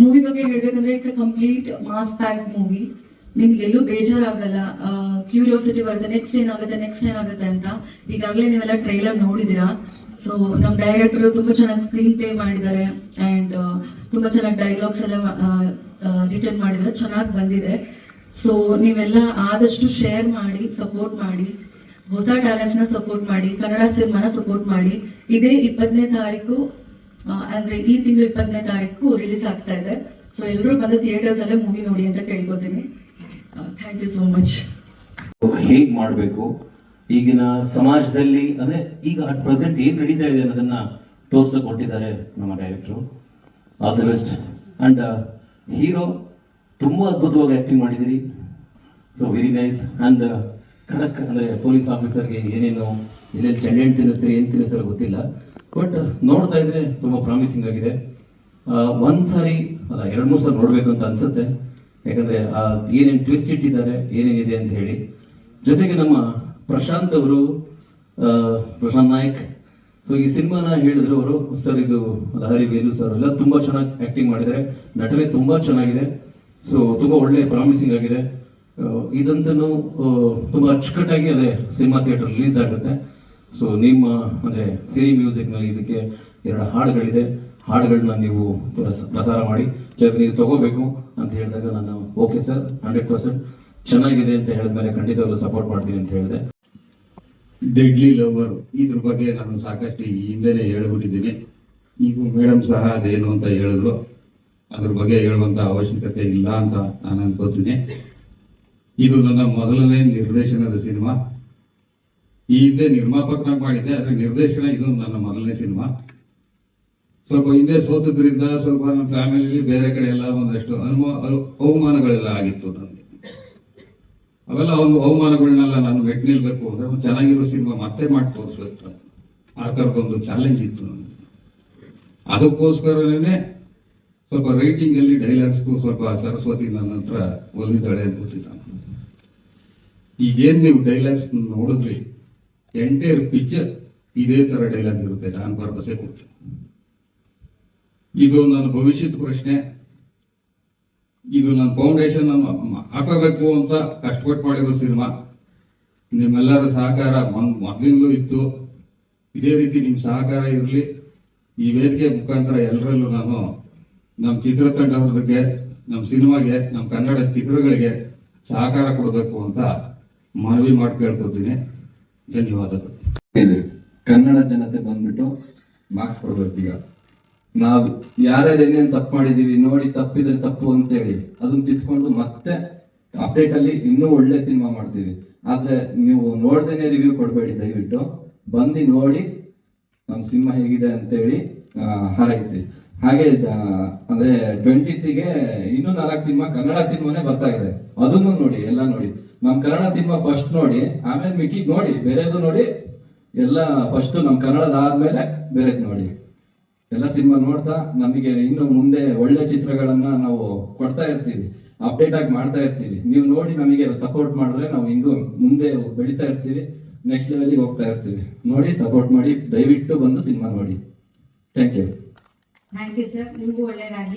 Movie ಬಗ್ಗೆ ಹೇಳ್ಬೇಕಂದ್ರೆ it's a complete mass pack movie ನಿಮ್ಗೆ ಎಲ್ಲೂ ಬೇಜಾರಾಗಲ್ಲ ಕ್ಯೂರಿಯಾಸಿಟಿ ಬರುತ್ತೆ ನೆಕ್ಸ್ಟ್ ಏನಾಗುತ್ತೆ ನೆಕ್ಸ್ಟ್ ಏನಾಗುತ್ತೆ ಅಂತ. ಈಗಾಗಲೇ ನೀವೆಲ್ಲ ಟ್ರೈಲರ್ ನೋಡಿದ್ದೀರಾ? ಸೊ ನಮ್ಮ ಡೈರೆಕ್ಟರ್ ತುಂಬಾ ಚೆನ್ನಾಗಿ ಸ್ಕ್ರೀನ್ ಪ್ಲೇ ಮಾಡಿದ್ದಾರೆ ಅಂಡ್ ತುಂಬಾ ಚೆನ್ನಾಗಿ ಡೈಲಾಗ್ಸ್ ಎಲ್ಲ ರಿಟರ್ನ್ ಮಾಡಿದ್ದಾರೆ, ಚೆನ್ನಾಗಿ ಬಂದಿದೆ. ಸೊ ನೀವೆಲ್ಲ ಆದಷ್ಟು ಶೇರ್ ಮಾಡಿ ಸಪೋರ್ಟ್ ಮಾಡಿ, ಹೊಸ ನ ಸಪೋರ್ಟ್ ಮಾಡಿ, ಕನ್ನಡ ಸಿನಿಮಾನ ಸಪೋರ್ಟ್ ಮಾಡಿ. ಇದೇ ಇಪ್ಪತ್ತನೇ ತಾರೀಕು ಅಂದ್ರೆ ಈ ತಿಂಗಳು ಇಪ್ಪತ್ತನೇ ತಾರೀಕು ರಿಲೀಸ್ ಆಗ್ತಾ ಇದೆ. ಸೊ ಎಲ್ಲರೂ ಬಂದು ಥಿಯೇಟರ್ಸ್ ಅಲ್ಲೇ ಮೂವಿ ನೋಡಿ ಅಂತ ಕೇಳ್ಕೊತೀನಿ. ಥ್ಯಾಂಕ್ ಯು ಸೋ ಮಚ್ ಹೇಗ್ ಮಾಡಬೇಕು? ಈಗಿನ ಸಮಾಜದಲ್ಲಿ, ಅಂದ್ರೆ ಈಗ ಅಟ್ ಪ್ರೆಸೆಂಟ್ ಏನ್ ನಡೀತಾ ಇದೆ ಅನ್ನೋದನ್ನ ತೋರ್ಸಕ್ ಕೊಟ್ಟಿದ್ದಾರೆ ನಮ್ಮ ಡೈರೆಕ್ಟ್ರು all the best and hero ತುಂಬಾ ಅದ್ಭುತವಾಗಿ ಆಕ್ಟಿಂಗ್ ಮಾಡಿದಿರಿ so very nice and correct ಅಂದ್ರೆ ಪೊಲೀಸ್ ಆಫೀಸರ್ಗೆ ಏನೇನು ಎಲ್ಲೆಲ್ಲಿ ಚೆಂಡೆಣ್ಣು ತಿನ್ನಿಸ್ತಾರೆ, ಏನು ತಿನ್ನಿಸ್ತಾರೆ ಗೊತ್ತಿಲ್ಲ. ಬಟ್ ನೋಡ್ತಾ ಇದ್ರೆ ತುಂಬ ಪ್ರಾಮಿಸಿಂಗ್ ಆಗಿದೆ. ಒಂದು ಸಾರಿ ಅಲ್ಲ, ಎರಡು ಮೂರು ಸಾರಿ ನೋಡಬೇಕು ಅಂತ ಅನ್ಸುತ್ತೆ. ಯಾಕಂದ್ರೆ, ಆ, ಏನೇನು ಟ್ವಿಸ್ಟ್ ಇಟ್ಟಿದ್ದಾರೆ, ಏನೇನಿದೆ ಅಂತ ಹೇಳಿ. ಜೊತೆಗೆ ನಮ್ಮ ಪ್ರಶಾಂತ್ ಅವರು ಪ್ರಶಾಂತ್ ನಾಯಕ್. ಸೊ ಈ ಸಿನಿಮಾನ ಹೇಳಿದ್ರು ಅವರು, ಸರ್, ಇದು ಲಹರಿ ವೇಲು ಸರ್, ಎಲ್ಲ ತುಂಬ ಚೆನ್ನಾಗಿ ಆಕ್ಟಿಂಗ್ ಮಾಡಿದ್ದಾರೆ. ನಟನೆ ತುಂಬ ಚೆನ್ನಾಗಿದೆ. ಸೊ ತುಂಬ ಒಳ್ಳೆ ಪ್ರಾಮಿಸಿಂಗ್ ಆಗಿದೆ. ಇದಂತೂ ತುಂಬಾ ಅಚ್ಚುಕಟ್ಟಾಗಿ ಅದೇ ಸಿನಿಮಾ ಥಿಯೇಟರ್ ರಿಲೀಸ್ ಆಗುತ್ತೆ. ಸೊ ನಿಮ್ಮ ಅಂದ್ರೆ ಸಿರಿ ಮ್ಯೂಸಿಕ್ನಲ್ಲಿ ಇದಕ್ಕೆ ಎರಡು ಹಾಡುಗಳಿದೆ. ಹಾಡುಗಳನ್ನ ನೀವು ಪ್ರಸ- ಪ್ರಸಾರ ಮಾಡಿ. ಜೊತೆ ನೀವು ತಗೋಬೇಕು ಅಂತ ಹೇಳಿದಾಗ ನಾನು ಓಕೆ ಸರ್ ಹಂಡ್ರೆಡ್ ಪರ್ಸೆಂಟ್ ಚೆನ್ನಾಗಿದೆ ಅಂತ ಹೇಳಿದ್ಮೇಲೆ ಖಂಡಿತವಾಗ್ಲೂ ಸಪೋರ್ಟ್ ಮಾಡ್ತೀನಿ ಅಂತ ಹೇಳಿದೆ. ಡೆಡ್ಲಿ ಲವರ್ ಇದ್ರ ಬಗ್ಗೆ ನಾನು ಸಾಕಷ್ಟು ಹಿಂದೆನೆ ಹೇಳ್ಬಿಟ್ಟಿದ್ದೀನಿ. ಈಗ ಮೇಡಮ್ ಸಹ ಅದೇನು ಅಂತ ಹೇಳಿದ್ರು. ಅದ್ರ ಬಗ್ಗೆ ಹೇಳುವಂತ ಅವಶ್ಯಕತೆ ಇಲ್ಲ ಅಂತ ನಾನು ಅನ್ಕೋತೀನಿ ಇದು ನನ್ನ ಮೊದಲನೇ ನಿರ್ದೇಶನದ ಸಿನಿಮಾ. ಈ ಹಿಂದೆ ನಿರ್ಮಾಪಕನಾಗಿ ಮಾಡಿದ್ದೆ, ಅದರ ನಿರ್ದೇಶನ ಇದು ನನ್ನ ಮೊದಲನೇ ಸಿನಿಮಾ. ಸ್ವಲ್ಪ ಹಿಂದೆ ಸೋತದ್ರಿಂದ ಸ್ವಲ್ಪ ನನ್ನ ಫ್ಯಾಮಿಲಿ ಬೇರೆ ಕಡೆ ಎಲ್ಲ ಒಂದಷ್ಟು ಅನುಮ ಅವಮಾನಗಳೆಲ್ಲ ಆಗಿತ್ತು ನನಗೆ. ಅವೆಲ್ಲ ಒಂದು ಅವಮಾನಗಳನ್ನೆಲ್ಲ ನಾನು ಮೆಟ್ ನಿಲ್ಬೇಕು ಅಂದ್ರೆ ಚೆನ್ನಾಗಿರೋ ಸಿನಿಮಾ ಮತ್ತೆ ಮಾಡಿ ತೋರಿಸ್ಬೇಕು ಆ ಥರದೊಂದು ಚಾಲೆಂಜ್ ಇತ್ತು ನನಗೆ. ಅದಕ್ಕೋಸ್ಕರನೇ ಸ್ವಲ್ಪ ರೈಟಿಂಗ್ ಅಲ್ಲಿ ಡೈಲಾಗ್ಸ್ ಸ್ವಲ್ಪ ಸರಸ್ವತಿ ನನ್ನ ಹತ್ರ ಒಲಿದಾಳೆ ಅನ್ಬೋದಿಲ್ಲ ಈಗೇನ್ ನೀವು ಡೈಲಾಗ್ಸ್ ನೋಡಿದ್ರಿ? ಎಂಟೈರ್ ಪಿಕ್ಚರ್ ಇದೇ ತರ ಡೈಲಾಗ್ ಇರುತ್ತೆ. ನಾನು ಪರ್ಪಸೆ ಕೊಡ್ತೀನಿ. ಇದು ನನ್ನ ಭವಿಷ್ಯದ ಪ್ರಶ್ನೆ. ಇದು ನನ್ನ ಫೌಂಡೇಶನ್ ಹಾಕಬೇಕು ಅಂತ ಕಷ್ಟಪಟ್ಟು ಮಾಡಿರೋ ಸಿನಿಮಾ. ನಿಮ್ಮೆಲ್ಲರ ಸಹಕಾರ ಮೊದಲಿಂದಲೂ ಇತ್ತು. ಇದೇ ರೀತಿ ನಿಮ್ಮ ಸಹಕಾರ ಇರಲಿ. ಈ ವೇದಿಕೆ ಮುಖಾಂತರ ಎಲ್ಲರಲ್ಲೂ ನಾನು ನಮ್ಮ ಚಿತ್ರತಂಡವ್ರಿಗೆ ನಮ್ಮ ಸಿನಿಮಾಗೆ ನಮ್ಮ ಕನ್ನಡ ಚಿತ್ರಗಳಿಗೆ ಸಹಕಾರ ಕೊಡಬೇಕು ಅಂತ ಮನವಿ ಮಾಡಿ ಕೇಳ್ಕೊತೀನಿ ಧನ್ಯವಾದಗಳು. ಕನ್ನಡ ಜನತೆ ಬಂದ್ಬಿಟ್ಟು ಮಾರ್ಕ್ಸ್ ಕೊಡ್ಬೇಕು ಈಗ. ನಾವ್ ಯಾರ್ಯಾರು ಏನೇನ್ ತಪ್ಪು ಮಾಡಿದೀವಿ, ನೋಡಿ ತಪ್ಪಿದ್ರೆ ತಪ್ಪು ಅಂತ ಹೇಳಿ ಅದನ್ನ ತಿದ್ಕೊಂಡು ಮತ್ತೆ ಅಪ್ಡೇಟ್ ಅಲ್ಲಿ ಇನ್ನೂ ಒಳ್ಳೆ ಸಿನಿಮಾ ಮಾಡ್ತೀವಿ. ಆದ್ರೆ ನೀವು ನೋಡ್ದೇನೆ ರಿವ್ಯೂ ಕೊಡಬೇಡಿ ದಯವಿಟ್ಟು. ಬಂದು ನೋಡಿ ನಮ್ಮ ಸಿನಿಮಾ ಹೇಗಿದೆ ಅಂತೇಳಿ ಹಾರೈಸಿ. ಹಾಗೆ ಅಂದ್ರೆ ತ್ರೀಗೆ ಇನ್ನೂ ನಾಲ್ಕು ಸಿನಿಮಾ ಕನ್ನಡ ಸಿನಿಮಾನೇ ಬರ್ತಾ ಇದೆ. ಅದನ್ನು ನೋಡಿ, ಎಲ್ಲ ನೋಡಿ. ನಮ್ಮ ಕನ್ನಡ ಸಿನಿಮಾ ಫಸ್ಟ್ ನೋಡಿ, ಆಮೇಲೆ ಮಿಕ್ಕಿ ನೋಡಿ, ಬೇರೆದು ನೋಡಿ, ಎಲ್ಲ ಫಸ್ಟ್ ನಮ್ಮ ಕನ್ನಡದ ಆದ್ಮೇಲೆ ಬೇರೆದು ನೋಡಿ. ಎಲ್ಲ ಸಿನಿಮಾ ನೋಡ್ತಾ, ನಮಗೆ ಇನ್ನು ಮುಂದೆ ಒಳ್ಳೆ ಚಿತ್ರಗಳನ್ನ ನಾವು ಕೊಡ್ತಾ ಇರ್ತೀವಿ ಅಪ್ಡೇಟ್ ಆಗಿ ಮಾಡ್ತಾ ಇರ್ತೀವಿ. ನೀವು ನೋಡಿ, ನಮಗೆ ಸಪೋರ್ಟ್ ಮಾಡಿದ್ರೆ ನಾವು ಇನ್ನು ಮುಂದೆ ಬೆಳಿತಾ ಇರ್ತೀವಿ ನೆಕ್ಸ್ಟ್ ಲೆವೆಲ್ಗೆ ಹೋಗ್ತಾ ಇರ್ತೀವಿ. ನೋಡಿ ಸಪೋರ್ಟ್ ಮಾಡಿ, ದಯವಿಟ್ಟು ಬಂದು ಸಿನಿಮಾ ನೋಡಿ. Thank you thank you sir ನಿಮಗೂ ಒಳ್ಳೇದಾಗಲಿ.